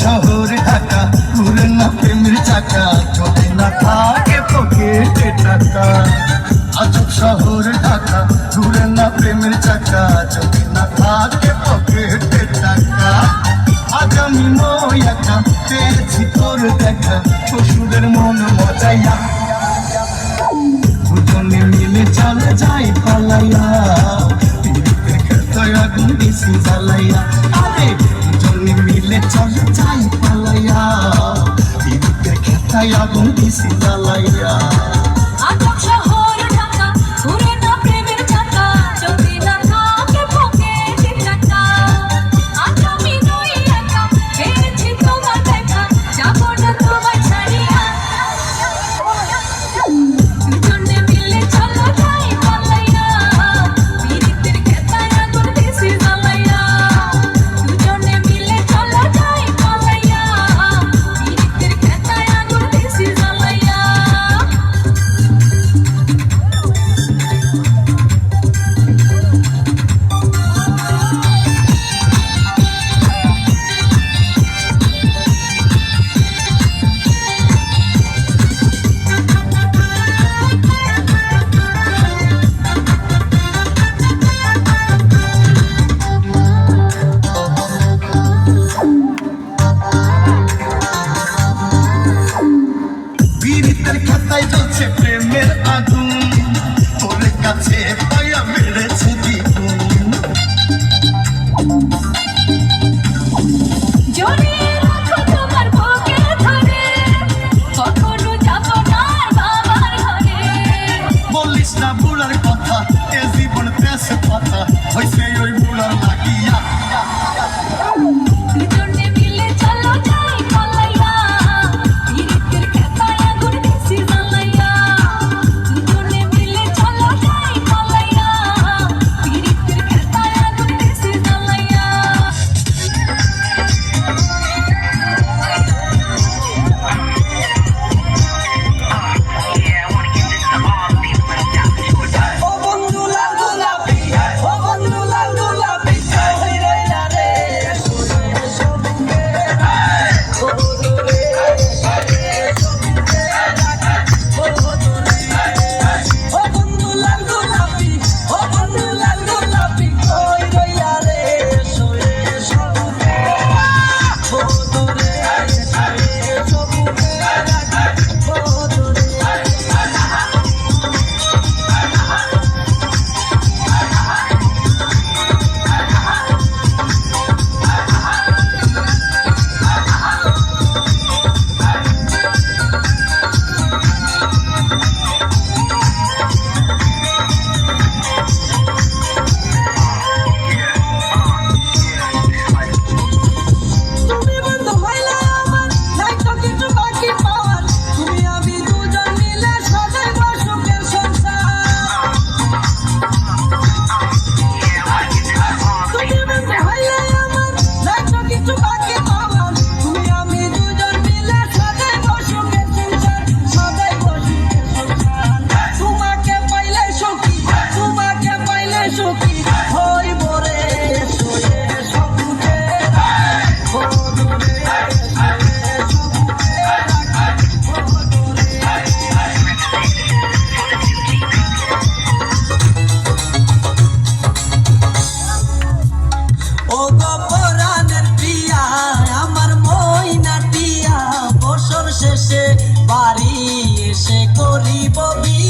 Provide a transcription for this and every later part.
শহর ঢাকা ঘুরে না প্রেমের চাকা যদি না থাকে পকেটে টাকা। আজব শহর ঢাকা ঘুরে না প্রেমের চাকা যদি না থাকে পকেটে টাকা। আজ আমি নয় একা, পেয়েছি তোর দেখা, শ্বশুরের মন মজাইয়া। দুজনে মিলে চলে যাই পালাইয়া। আগুন দিছি জ্বালাইয়া। আরে দুজনে মিলে চল যাই পালাইয়া। বিদ্যুতের খেতায় আগুন দিছি জ্বালাইয়া। বলিস না ভুলার কথা এ জীবন পেশে কথা। হইছে ওই ভুলার লাগিয়া। পরাণের প্রিয়া আমার মইনা টিয়া বছর বাড়ি এসে করিব বিয়া।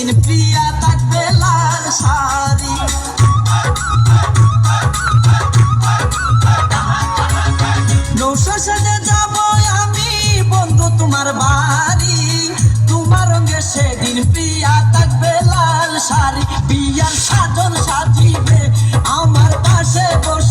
সেদিন প্রিয়া থাকবে লাল শাড়ি। নৌশো সাজে যাব আমি, বন্ধু তোমার বাড়ি। তোমার রঙে সেদিন প্রিয়া থাকবে লাল শাড়ি। প্রিয়ার সাজন সাজিবে আমার পাশে বসে।